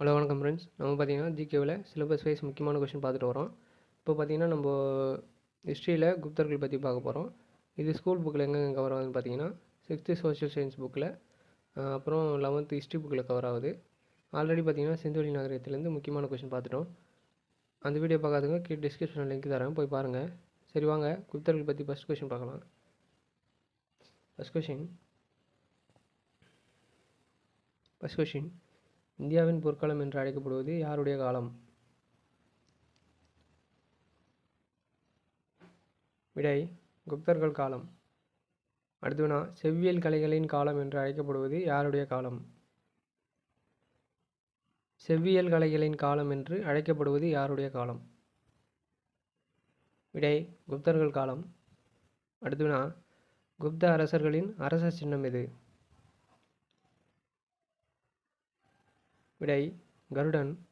Hello வணக்கம் friends நம்ம பார்த்தீங்கன்னா ஜிகேவில் சிலபஸ் வைஸ் முக்கியமான கொஷின் பார்த்துட்டு வரோம். இப்போ பார்த்தீங்கன்னா நம்ம ஹிஸ்ட்ரியில் குப்தர்கள் பற்றி பார்க்க போகிறோம் இது ஸ்கூல் புக்கில் எங்கெங்கே கவர் ஆகுதுன்னு பார்த்தீங்கன்னா சிக்ஸ்த்து சோஷியல் சயின்ஸ் புக்கில் அப்புறம் லெவன்த்து ஹிஸ்ட்ரி புக்கில் கவர் ஆகுது. ஆல்ரெடி பார்த்தீங்கன்னா சிந்துவெளி நகரத்துலேருந்து முக்கியமான கொஷின் பார்த்துட்டோம். அந்த வீடியோ பார்க்காதுங்க கீழே டிஸ்கிரிப்ஷனில் லிங்க் தரேன். போய் பாருங்கள் சரி வாங்க. குப்தர்கள் பற்றி ஃபஸ்ட் கொஷின் பார்க்கலாம். ஃபஸ்ட் கொஷின் ஃபஸ்ட் கொஷின் இந்தியாவின் பொற்காலம் என்று அழைக்கப்படுவது யாருடைய காலம்? விடை குப்தர்கள் காலம். அடுத்தவனா செவ்வியல் கலைகளின் காலம் என்று அழைக்கப்படுவது யாருடைய காலம்? செவ்வியல் கலைகளின் காலம் என்று அழைக்கப்படுவது யாருடைய காலம்? விடை குப்தர்கள் காலம். அடுத்தவனா குப்த அரசர்களின் அரச சின்னம் எது? விடை கருடன்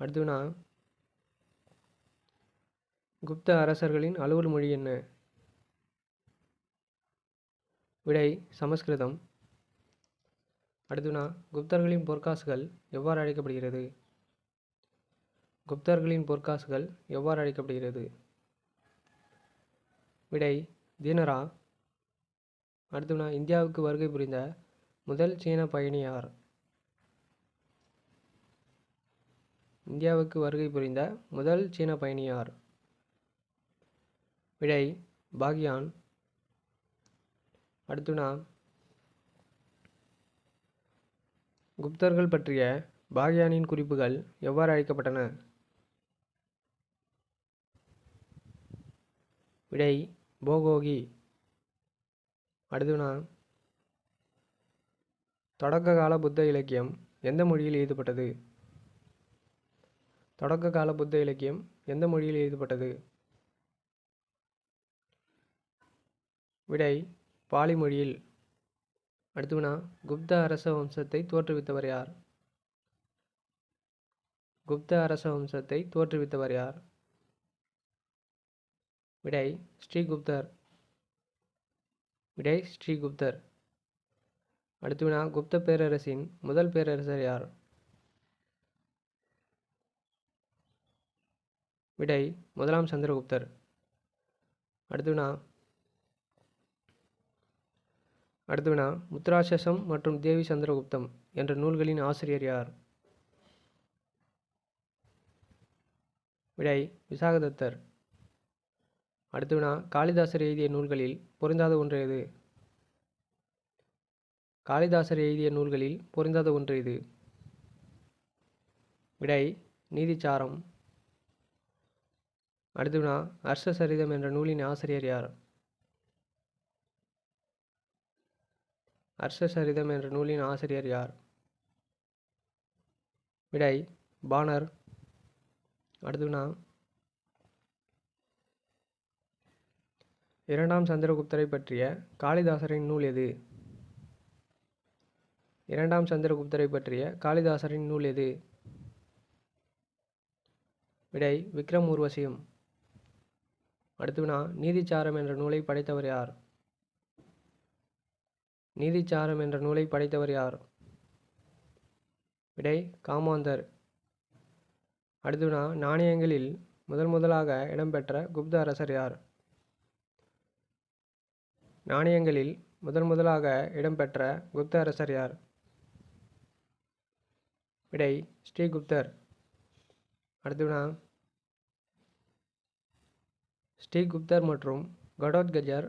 அடுத்தவனா குப்த அரசர்களின் அலுவல் மொழி என்ன? விடை சமஸ்கிருதம். அடுத்துனா குப்தர்களின் பொற்காசுகள் எவ்வாறு அழைக்கப்படுகிறது? குப்தர்களின் பொற்காசுகள் எவ்வாறு அழைக்கப்படுகிறது? விடை தீனரா. அடுத்துனா இந்தியாவுக்கு வருகை புரிந்த முதல் சீன பயணி இந்தியாவுக்கு வருகை புரிந்த முதல் சீன பயணியார். விடை பாக்யான். அடுத்துனா குப்தர்கள் பற்றிய பாக்யானின் குறிப்புகள் எவ்வாறு அழைக்கப்பட்டன? விடை போகோகி. அடுத்துனா தொடக்க கால புத்த இலக்கியம் எந்த மொழியில் எழுதப்பட்டது? தொடக்க கால புத்த இலக்கியம் எந்த மொழியில் எழுதப்பட்டது? விடை பாலி மொழியில். அடுத்துனா குப்த அரச வம்சத்தை தோற்றுவித்தவர் யார்? குப்த அரச வம்சத்தை தோற்றுவித்தவர் யார்? விடை ஸ்ரீகுப்தர். விடை ஸ்ரீகுப்தர். அடுத்துவினா குப்த பேரரசின் முதல் பேரரசர் யார்? விடை முதலாம் சந்திரகுப்தர். அடுத்துனா அடுத்துனா முத்ராசசம் மற்றும் தேவி சந்திரகுப்தம் என்ற நூல்களின் ஆசிரியர் யார்? விடை விசாகதத்தர். அடுத்துனா காளிதாசர் எழுதிய நூல்களில் பொருந்தாத ஒன்று எது? காளிதாசர் எழுதிய நூல்களில் பொருந்தாத ஒன்று இது விடை நீதிச்சாரம் அடுத்துனா அர்ஷசரிதம் என்ற நூலின் ஆசிரியர் யார்? அர்ஷசரிதம் என்ற நூலின் ஆசிரியர் யார்? விடை பாணர். அடுத்துனா இரண்டாம் சந்திரகுப்தரை பற்றிய காளிதாசரின் நூல் எது? இரண்டாம் சந்திரகுப்தரை பற்றிய காளிதாசரின் நூல் எது? விடை விக்ரம் ஊர்வசியம். அடுத்துனா நீதிச்சாரம் என்ற நூலை படைத்தவர் யார்? நீதிச்சாரம் என்ற நூலை படைத்தவர் யார்? விடை காமாந்தர். அடுத்துனா நாணயங்களில் முதல் முதலாக இடம்பெற்ற குப்த அரசர் யார்? நாணயங்களில் முதன் முதலாக இடம்பெற்ற குப்த அரசர் யார்? விடை ஸ்ரீகுப்தர். அடுத்துனா ஸ்ரீகுப்தர் மற்றும் கடோத்கஜர்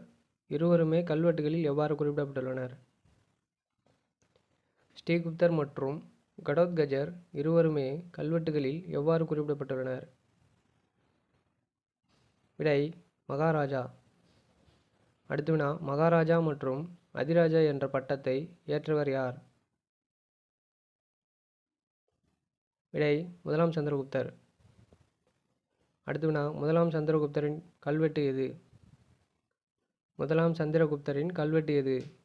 இருவருமே கல்வெட்டுகளில் எவ்வாறு குறிப்பிடப்பட்டுள்ளனர்? ஸ்ரீகுப்தர் மற்றும் கடோத்கஜர் இருவருமே கல்வெட்டுகளில் எவ்வாறு குறிப்பிடப்பட்டுள்ளனர்? விடை மகாராஜா. அடுத்துனா மகாராஜா மற்றும் அதிராஜா என்ற பட்டத்தை ஏற்றவர் யார்? விடை முதலாம் சந்திரகுப்தர். அடுத்துனா முதலாம் சந்திரகுப்தரின் கல்வெட்டு எது? முதலாம் சந்திரகுப்தரின் கல்வெட்டு எது?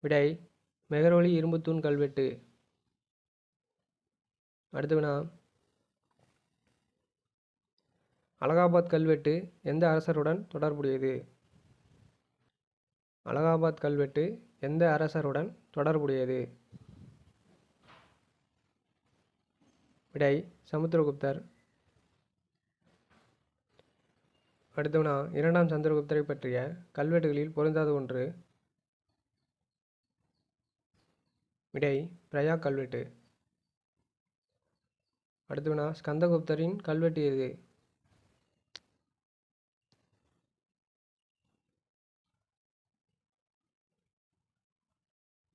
விடை மெகரோலி இரும்புத்தூண் கல்வெட்டு. அடுத்தவனா அலகாபாத் கல்வெட்டு எந்த அரசருடன் தொடர்புடையது? அலகாபாத் கல்வெட்டு எந்த அரசருடன் தொடர்புடையது? விடை சமுத்திரகுப்தர். அடுத்தவனா இரண்டாம் சந்திரகுப்தரை பற்றிய கல்வெட்டுகளில் பொருந்தாத ஒன்று. விடை பிரயா கல்வெட்டு. அடுத்தவனா ஸ்கந்தகுப்தரின் கல்வெட்டு எது?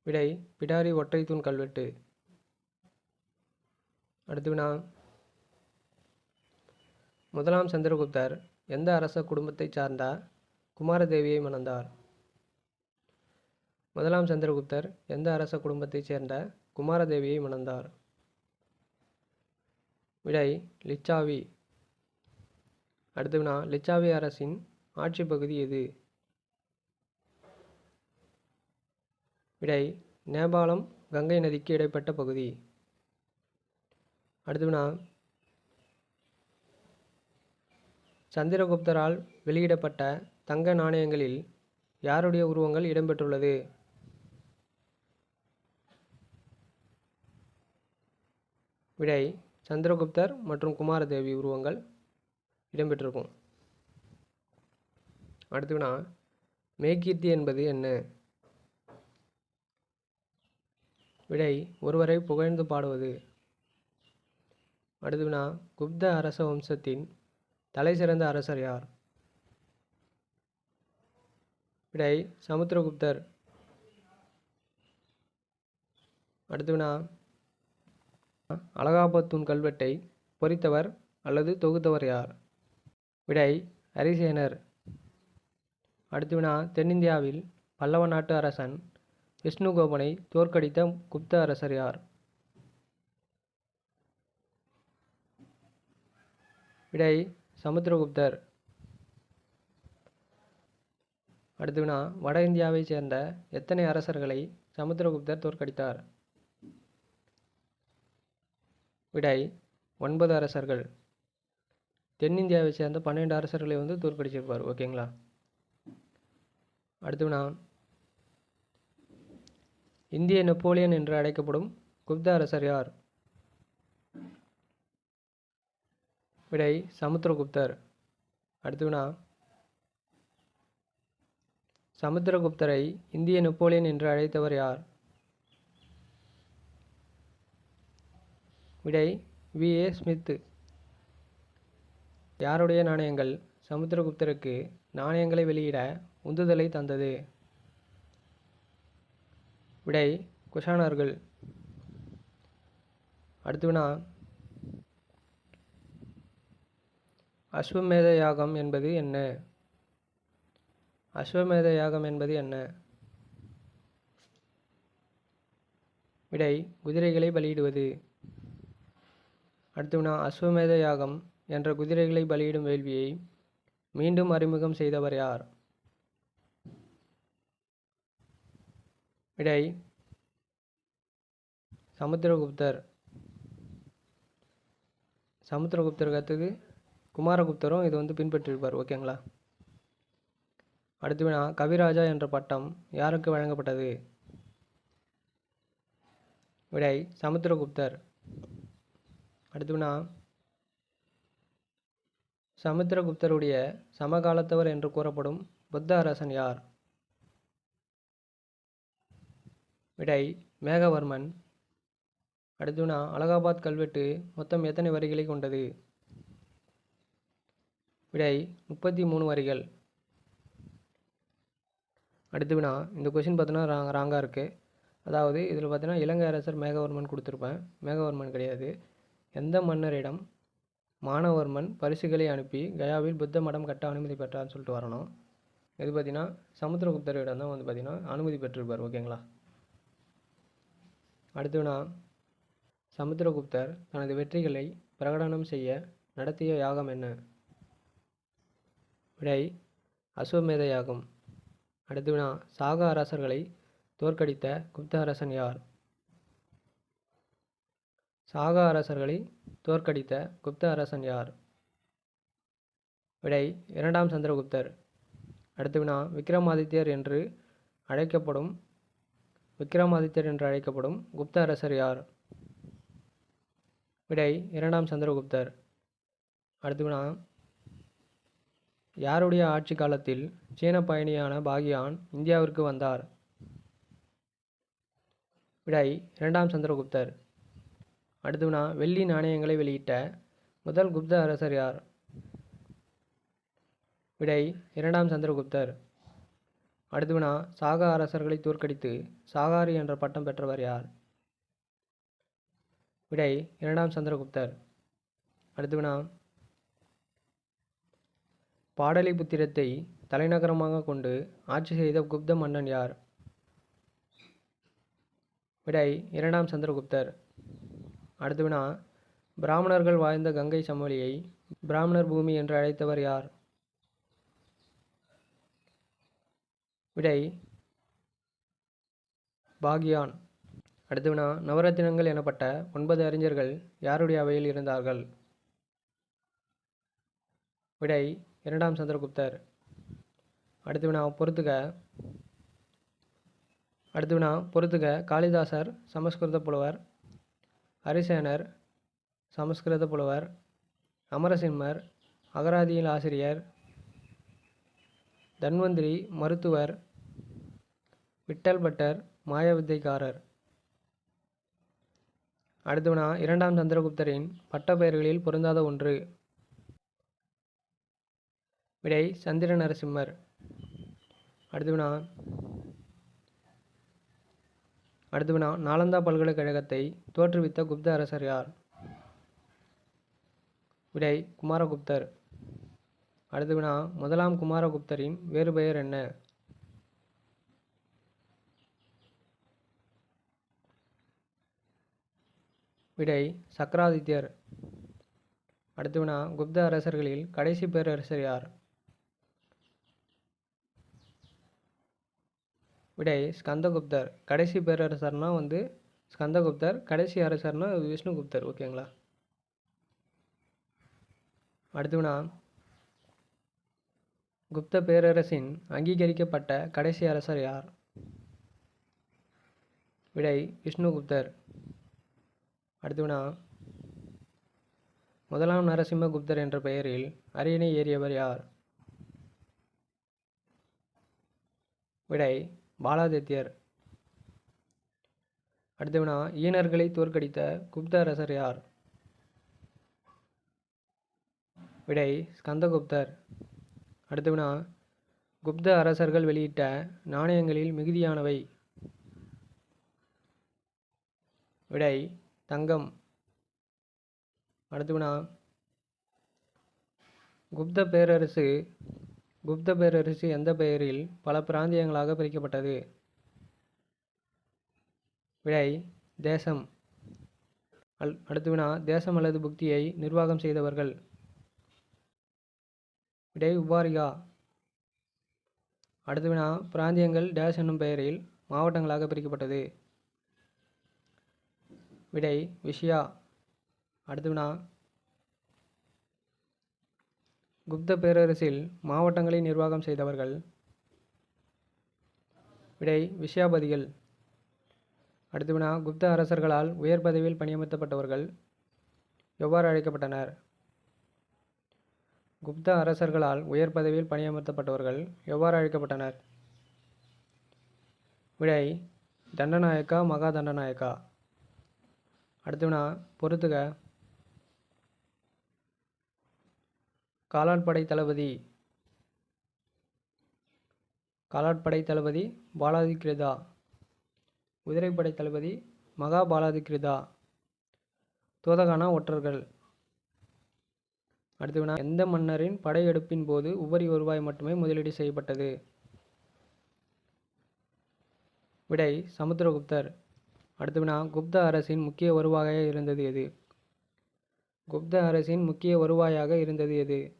விடை பிடாரி ஒற்றை தூண் கல்வெட்டு. அடுத்து வினா. முதலாம் சந்திரகுப்தர் எந்த அரச குடும்பத்தைச் சார்ந்த குமாரதேவியை மணந்தார்? முதலாம் சந்திரகுப்தர் எந்த அரச குடும்பத்தைச் சேர்ந்த குமாரதேவியை மணந்தார்? விடை லிச்சாவி. அடுத்து வினா லிச்சாவி அரசின் ஆட்சி பகுதி எது? விடை நேபாளம் கங்கை நதிக்கு இடைப்பட்ட பகுதி. அடுத்துவினா சந்திரகுப்தரால் வெளியிடப்பட்ட தங்க நாணயங்களில் யாருடைய உருவங்கள் இடம்பெற்றுள்ளது? விடை சந்திரகுப்தர் மற்றும் குமாரதேவி உருவங்கள் இடம்பெற்றிருக்கும். அடுத்துனா மேகீர்த்தி என்பது என்ன? விடை ஒருவரை புகழ்ந்து பாடுவது. அடுத்து வினா குப்த அரச வம்சத்தின் தலைசிறந்த அரசர் யார்? விடை சமுத்திரகுப்தர். அடுத்து வினா அலகாபாத் கல்வெட்டை பொறித்தவர் அல்லது தொகுத்தவர் யார்? விடை ஹரிசேனர் அடுத்து வினா தென்னிந்தியாவில் பல்லவ நாட்டு அரசன் விஷ்ணுகோபனை தோற்கடித்த குப்த அரசர் யார்? விடை சமுத்திரகுப்தர். அடுத்து வினா வட இந்தியாவைச் சேர்ந்த எத்தனை அரசர்களை சமுத்திரகுப்தர் தோற்கடித்தார்? விடை ஒன்பது அரசர்கள். தென்னிந்தியாவை சேர்ந்த பன்னெண்டு அரசர்களை வந்து தோற்கடிச்சிருப்பார் ஓகேங்களா? அடுத்து வினா இந்திய நெப்போலியன் என்று அழைக்கப்படும் குப்த அரசர் யார்? விடை சமுத்திரகுப்தர். அடுத்து வினா. சமுத்திரகுப்தரை இந்திய நெப்போலியன் என்று அழைத்தவர் யார்? விடை வி. ஏ. ஸ்மித் யாருடைய நாணயங்கள்? சமுத்திரகுப்தருக்கு நாணயங்களை வெளியிட உந்துதலை தந்தது. விடை குஷானர்கள். அடுத்து வினா. அஸ்வமேத யாகம் என்பது என்ன? அஸ்வமேத யாகம் என்பது என்ன? விடை குதிரைகளை பலியிடுவது. அடுத்து வினா அஸ்வமேத யாகம் என்ற குதிரைகளை பலியிடும் வேள்வியை மீண்டும் அறிமுகம் செய்தவர் யார்? விடை சமுத்திரகுப்தர். சமுத்திரகுப்தருக்கு அடுத்தது குமாரகுப்தரும் இது வந்து பின்பற்றிருப்பார் ஓகேங்களா? அடுத்து வேணா கவிராஜா என்ற பட்டம் யாருக்கு வழங்கப்பட்டது? விடை சமுத்திரகுப்தர். அடுத்து வினா சமுத்திரகுப்தருடைய சமகாலத்தவர் என்று கூறப்படும் புத்த அரசன் யார்? விடை மேகவர்மன். அடுத்து வினா அலகாபாத் கல்வெட்டு மொத்தம் எத்தனை வரிகளை கொண்டது? விடை முப்பத்தி மூணு வரிகள். அடுத்து வினா இந்த கொஷின் பார்த்தோன்னா ராங் ராங்காக இருக்குது அதாவது இதில் பார்த்தீங்கன்னா இலங்கை அரசர் மேகவர்மன் கொடுத்துருப்பேன். மேகவர்மன் கிடையாது. எந்த மன்னரிடம் மானவர்மன் பரிசுகளை அனுப்பி கயாவில் புத்த மடம் கட்ட அனுமதி பெற்றார்னு சொல்லிட்டு வரணும். இது பார்த்தீங்கன்னா சமுத்திரகுப்தரிடம் தான் வந்து பார்த்தீங்கன்னா அனுமதி பெற்றிருப்பார். ஓகேங்களா அடுத்து சமுத்திரகுப்தர் தனது வெற்றிகளை பிரகடனம் செய்ய நடத்திய யாகம் என்ன? விடை அஸ்வமேத யாகம் அடுத்து வினா சாக அரசர்களை தோற்கடித்த குப்த அரசன் யார்? சாக அரசர்களை தோற்கடித்த குப்த அரசன் யார்? விடை இரண்டாம் சந்திரகுப்தர். அடுத்து வினா விக்ரமாதித்யர் என்று அழைக்கப்படும் விக்ரமாதித்யர் என்று அழைக்கப்படும் குப்த அரசர் யார்? விடை இரண்டாம் சந்திரகுப்தர். அடுத்து வினா யாருடைய ஆட்சி காலத்தில் சீன பயணியான பாகியான் இந்தியாவிற்கு வந்தார்? விடை இரண்டாம் சந்திரகுப்தர். அடுத்து வெள்ளி நாணயங்களை வெளியிட்ட முதல் குப்த அரசர் யார்? விடை இரண்டாம் சந்திரகுப்தர். அடுத்து சாகா அரசர்களை தோற்கடித்து சாகாரி என்ற பட்டம் பெற்றவர் யார்? விடை இரண்டாம் சந்திரகுப்தர். அடுத்து வினா பாடலிபுத்திரத்தை தலைநகரமாக கொண்டு ஆட்சி செய்த குப்த மன்னன் யார்? விடை இரண்டாம் சந்திரகுப்தர். அடுத்து வினா பிராமணர்கள் வாழ்ந்த கங்கை சமவெளியை பிராமணர் பூமி என்று அழைத்தவர் யார்? விடை பாகியான். அடுத்து வினா நவரத்தினங்கள் எனப்பட்ட ஒன்பது அறிஞர்கள் யாருடைய அவையில் இருந்தார்கள்? விடை இரண்டாம் சந்திரகுப்தர் அடுத்து வினா பொறுத்துக. அடுத்து வினா பொறுத்துக. காளிதாசர் சமஸ்கிருத புலவர். ஹரிசேனர் சமஸ்கிருத புலவர். அமரசிம்மர் அகராதியில் ஆசிரியர். தன்வந்திரி மருத்துவர். விட்டல் பட்டர் மாயவித்தைக்காரர். அடுத்து வினா இரண்டாம் சந்திரகுப்தரின் பட்டப்பெயர்களில் பொருந்தாத ஒன்று. விடை சந்திர நரசிம்மர் அடுத்து வினா. அடுத்து வினா நாலந்தா பல்கலைக்கழகத்தை தோற்றுவித்த குப்த அரசர் யார்? விடை குமாரகுப்தர். அடுத்து வினா முதலாம் குமாரகுப்தரின் வேறு பெயர் என்ன? விடை சக்கராதித்யர். அடுத்து வினா குப்த அரசர்களில் கடைசி பேரரசர் யார்? விடை ஸ்கந்தகுப்தர் கடைசி பேரரசர்னா வந்து ஸ்கந்தகுப்தர் கடைசி அரசர்னா விஷ்ணுகுப்தர் ஓகேங்களா? அடுத்துனா குப்த பேரரசின் அங்கீகரிக்கப்பட்ட கடைசி அரசர் யார்? விடை விஷ்ணுகுப்தர். அடுத்துனா முதலாம் நரசிம்மகுப்தர் என்ற பெயரில் அரியணை ஏறியவர் யார்? விடை பாலாதித்யர். அடுத்தவனா ஈனர்களை தோற்கடித்த குப்த அரசர் யார்? விடை ஸ்கந்தகுப்தர். அடுத்தவனா குப்த அரசர்கள் வெளியிட்ட நாணயங்களில் மிகுதியானவை. விடை தங்கம். அடுத்தவனா குப்த பேரரசு குப்த பேரரசு எந்த பெயரில் பல பிராந்தியங்களாக பிரிக்கப்பட்டது? விடை தேசம். அல் அடுத்து வினா தேசம் அல்லது புக்தியை நிர்வாகம் செய்தவர்கள். விடை உபாரிகா. அடுத்து வினா பிராந்தியங்கள் டேஷ் என்னும் பெயரில் மாவட்டங்களாக பிரிக்கப்பட்டது. விடை விஷயா. அடுத்து வினா குப்த பேரரசில் மாவட்டங்களை நிர்வாகம் செய்தவர்கள். விடை விஷயாபதிகள். அடுத்து வினா குப்த அரசர்களால் உயர் பதவியில் பணியமர்த்தப்பட்டவர்கள் எவ்வாறு அழைக்கப்பட்டனர்? குப்த அரசர்களால் உயர் பதவியில் பணியமர்த்தப்பட்டவர்கள் எவ்வாறு அழைக்கப்பட்டனர்? விடை தண்டநாயக்கா மகா தண்டநாயக்கா. அடுத்து வினா பொறுத்துக. காலாட்படை தளபதி. காலாட்படை தளபதி பாலாதிகிருதா குதிரைப்படை தளபதி மகா பாலாதிகிருதா தோதகானா ஒற்றர்கள். அடுத்து வினா எந்த மன்னரின் படையெடுப்பின் போது உபரி வருவாய் மட்டுமே முதலீடு செய்யப்பட்டது? விடை சமுத்திரகுப்தர். அடுத்து வினா குப்த அரசின் முக்கிய வருவாயாக இருந்தது எது? குப்த அரசின் முக்கிய வருவாயாக இருந்தது எது?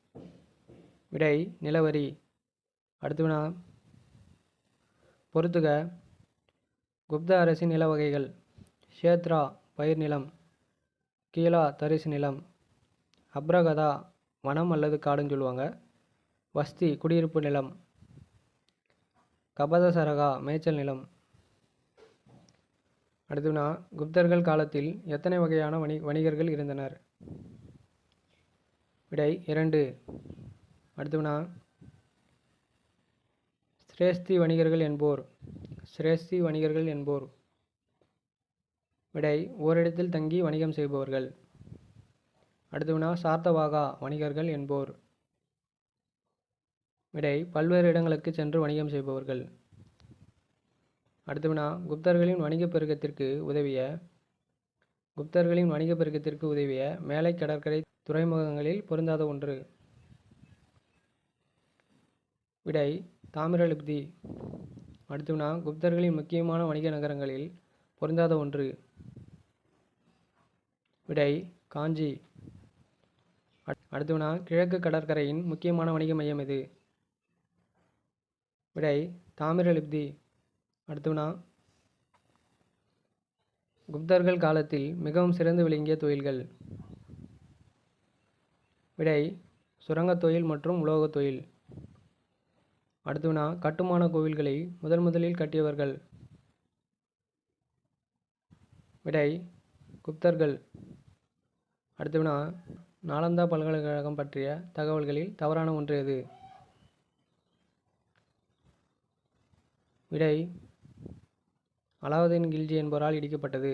விடை நிலவரி. அடுத்து வினா. பொறுத்துக. குப்த அரசின் நில வகைகள். ஷேத்ரா பயிர் நிலம். கீலா தரிசு நிலம். அப்ரகதா வனம் அல்லது காடுன்னு சொல்லுவாங்க. வஸ்தி குடியிருப்பு நிலம். கபதசரகா மேய்ச்சல் நிலம். அடுத்துனா குப்தர்கள் காலத்தில் எத்தனை வகையான வணி வணிகர்கள் இருந்தனர்? விடை இரண்டு. அடுத்து சிரேஷ்தி சிரேஸ்தி வணிகர்கள் என்போர். சிரேஸ்தி வணிகர்கள் என்போர். விடை ஓரிடத்தில் தங்கி வணிகம் செய்பவர்கள். அடுத்து வினா சார்த்தவாகா வணிகர்கள் என்போர். விடை பல்வேறு இடங்களுக்கு சென்று வணிகம் செய்பவர்கள். அடுத்து வினா குப்தர்களின் வணிகப் பெருக்கத்திற்கு உதவிய குப்தர்களின் வணிகப் பெருக்கத்திற்கு உதவிய மேலை கடற்கரை துறைமுகங்களில் பொருந்தாத ஒன்று. விடை தாமிரலிப்தி அடுத்து குப்தர்களின் முக்கியமான வணிக நகரங்களில் பொருந்தாத ஒன்று. விடை காஞ்சி. அடுத்து கிழக்கு கடற்கரையின் முக்கியமான வணிக மையம் எது? விடை தாமிரலிப்தி அடுத்து குப்தர்கள் காலத்தில் மிகவும் சிறந்து விளங்கிய தொழில்கள். விடை சுரங்கத் தொழில் மற்றும் உலோகத் தொழில். அடுத்து வினா கட்டுமான கோவில்களை முதன் முதலில் கட்டியவர்கள். விடை குப்தர்கள். அடுத்தவினா நாலந்தா பல்கலைக்கழகம் பற்றிய தகவல்களில் தவறான ஒன்று எது? விடை அலாவுதீன் கில்ஜி என்பவரால் இடிக்கப்பட்டது.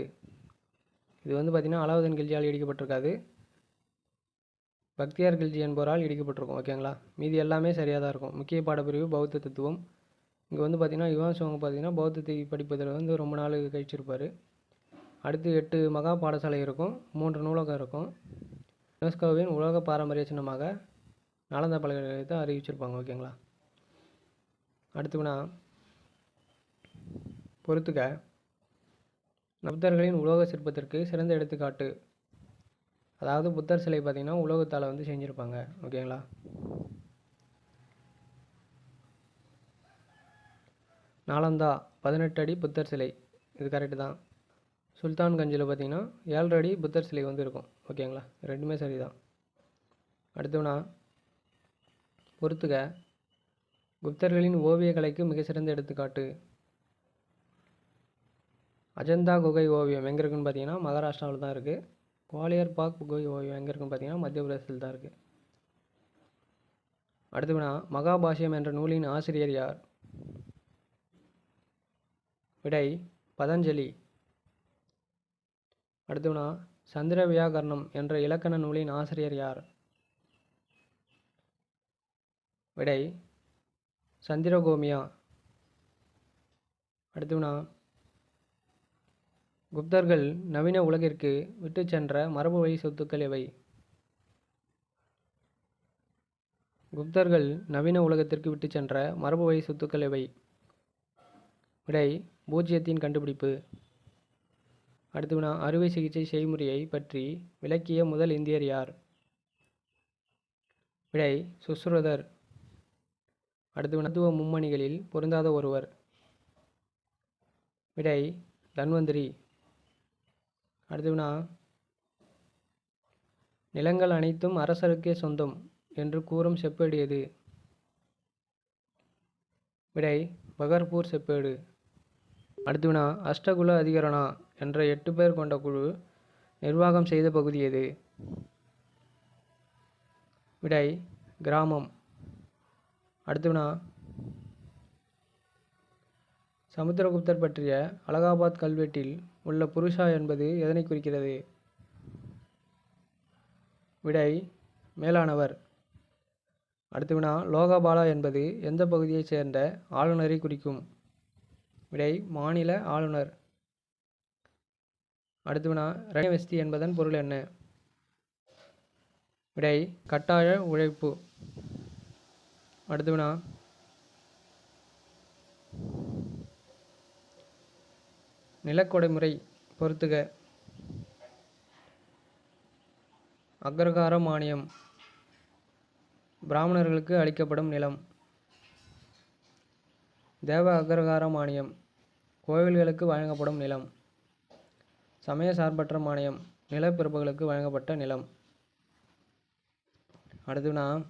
இது வந்து பார்த்திங்கன்னா அலாவுதீன் கில்ஜியால் இடிக்கப்பட்டிருக்காது. பக்தியார் கில்ஜி என்பவரால் இடிக்கப்பட்டிருக்கும் ஓகேங்களா? மீதி எல்லாமே சரியாக தான் இருக்கும். முக்கிய பாடப்பிரிவு பௌத்த தத்துவம். இங்கே வந்து பார்த்திங்கன்னா யுவான் சிவங்க பார்த்திங்கன்னா பௌத்தத்தை படிப்பதில் வந்து ரொம்ப நாள் கழிச்சிருப்பார். அடுத்து எட்டு மகா பாடசாலை இருக்கும். மூன்று நூலகம் இருக்கும். யுனெஸ்கோவின் உலக பாரம்பரிய சின்னமாக நாலந்தா பல்கலைக்கழகத்தை அறிவிச்சிருப்பாங்க ஓகேங்களா? அடுத்து பொறுத்துக்க நப்தர்களின் உலோக சிற்பத்திற்கு சிறந்த எடுத்துக்காட்டு அதாவது புத்தர் சிலை பார்த்திங்கன்னா உலோகத்தால் வந்து செஞ்சுருப்பாங்க. ஓகேங்களா? நாலந்தா பதினெட்டு அடி புத்தர் சிலை. இது கரெக்டு தான். சுல்தான்கஞ்சில் பார்த்தீங்கன்னா ஏழரை அடி புத்தர் சிலை வந்து இருக்கும். ஓகேங்களா? ரெண்டுமே சரி தான் அடுத்தவனா பொறுத்துக. குப்தர்களின் ஓவியக்கலைக்கு மிக சிறந்த எடுத்துக்காட்டு. அஜந்தா குகை ஓவியம் எங்கே இருக்குன்னு பார்த்தீங்கன்னா மகாராஷ்டிராவில் தான் இருக்குது குவாலியர் பாக் குகை ஓவியம் எங்கே இருக்குன்னு பார்த்தீங்கன்னா மத்திய பிரதேசத்தில் தான் இருக்குது அடுத்து மகாபாஷ்யம் என்ற நூலின் ஆசிரியர் யார்? விடை பதஞ்சலி. அடுத்து சந்திர வியாகரணம் என்ற இலக்கண நூலின் ஆசிரியர் யார்? விடை சந்திரகோமியா. அடுத்து குப்தர்கள் நவீன உலகிற்கு விட்டுச் சென்ற மரபு வழி சொத்துக்கள் எவை? குப்தர்கள் நவீன உலகத்திற்கு விட்டுச் சென்ற மரபு வழி சொத்துக்கள் எவை? விடை பூஜ்ஜியத்தின் கண்டுபிடிப்பு. அடுத்து வினா அறுவை சிகிச்சை செய்முறையை பற்றி விளக்கிய முதல் இந்தியர் யார்? விடை சுஸ்ருதர். அடுத்து மருத்துவ மும்மணிகளில் பொருந்தாத ஒருவர். விடை தன்வந்திரி. அடுத்து நிலங்கள் அனைத்தும் அரசருக்கே சொந்தம் என்று கூறும் செப்பேடு எது? விடை பகர்பூர் செப்பேடு. அடுத்து வினா அஷ்டகுல அதிகரணா என்ற எட்டு பேர் கொண்ட குழு நிர்வாகம் செய்த பகுதி எது? விடை கிராமம். அடுத்து வினா சமுத்திரகுப்தர் பற்றிய அலகாபாத் கல்வெட்டில் உள்ள புருஷா என்பது எதனை குறிக்கிறது? விடை மேலானவர். அடுத்து வினா லோகபாலா என்பது எந்த பகுதியைச் சேர்ந்த ஆளுநரை குறிக்கும்? விடை மாநில ஆளுநர். அடுத்து வினா ரயவஸ்தி என்பதன் பொருள் என்ன? விடை கட்டாய உழைப்பு. அடுத்து வினா நிலக்கொடை முறை பொறுத்துக. அக்ரகார மானியம் பிராமணர்களுக்கு அளிக்கப்படும் நிலம். தேவ அக்ரகார மானியம் கோவில்களுக்கு வழங்கப்படும் நிலம். சமய சார்பற்ற மானியம். நிலப்பிறப்புகளுக்கு வழங்கப்பட்ட நிலம். அடுத்துனா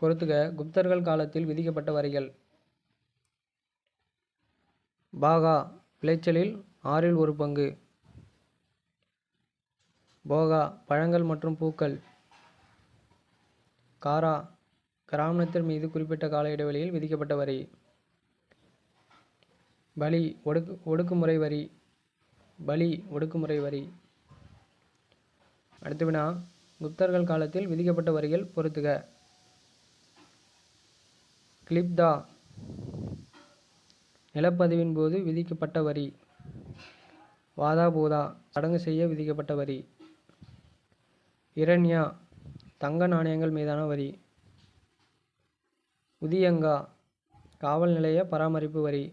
பொறுத்துக. குப்தர்கள் காலத்தில் விதிக்கப்பட்ட வரிகள். பாகா விளைச்சலில் ஆறில் ஒரு பங்கு. போகா பழங்கள் மற்றும் பூக்கள். காரா கிராமத்தின் மீது குறிப்பிட்ட கால இடைவெளியில் விதிக்கப்பட்ட வரி. பலி ஒடுக்கு ஒடுக்குமுறை வரி. பலி ஒடுக்குமுறை வரி. அடுத்து வினா குப்தர்கள் காலத்தில் விதிக்கப்பட்ட வரிகள் பொறுத்துக கிளிப்தா நிலப்பதிவின் போது விதிக்கப்பட்ட வரி. வாதா பூதா சடங்கு செய்ய விதிக்கப்பட்ட வரி. இரண்யா தங்க நாணயங்கள் மீதான வரி. உதியங்கா காவல் நிலைய பராமரிப்பு வரி.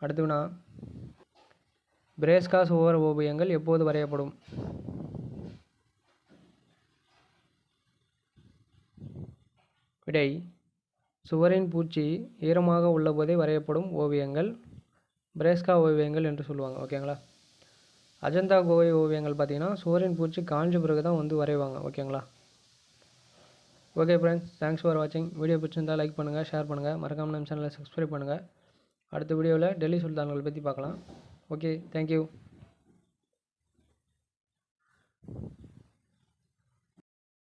அடுத்துனா பிரேஸ்காஸ் பிரேஸ்கா சுவர் ஓவியங்கள் எப்போது வரையப்படும்? விடை சுவரின் பூச்சி ஈரமாக உள்ளபோதே வரையப்படும் ஓவியங்கள் பிரேஸ்கா ஓவியங்கள் என்று சொல்லுவாங்க ஓகேங்களா அஜந்தா கோவை ஓவியங்கள் பார்த்தீங்கன்னா சுவரின் பூச்சி காஞ்ச பிறகு தான் வந்து வரைவாங்க ஓகேங்களா ஓகே ஃப்ரெண்ட்ஸ் தேங்க்ஸ் ஃபார் வாட்சிங் வீடியோ பிடிச்சிருந்தால் லைக் பண்ணுங்கள் ஷேர் பண்ணுங்கள் மறக்காமல் நம்ம சேனலை சப்ஸ்கிரைப் பண்ணுங்கள் அடுத்த வீடியோவில் டெல்லி சுல்தான்கள் பற்றி பார்க்கலாம். Okay thank you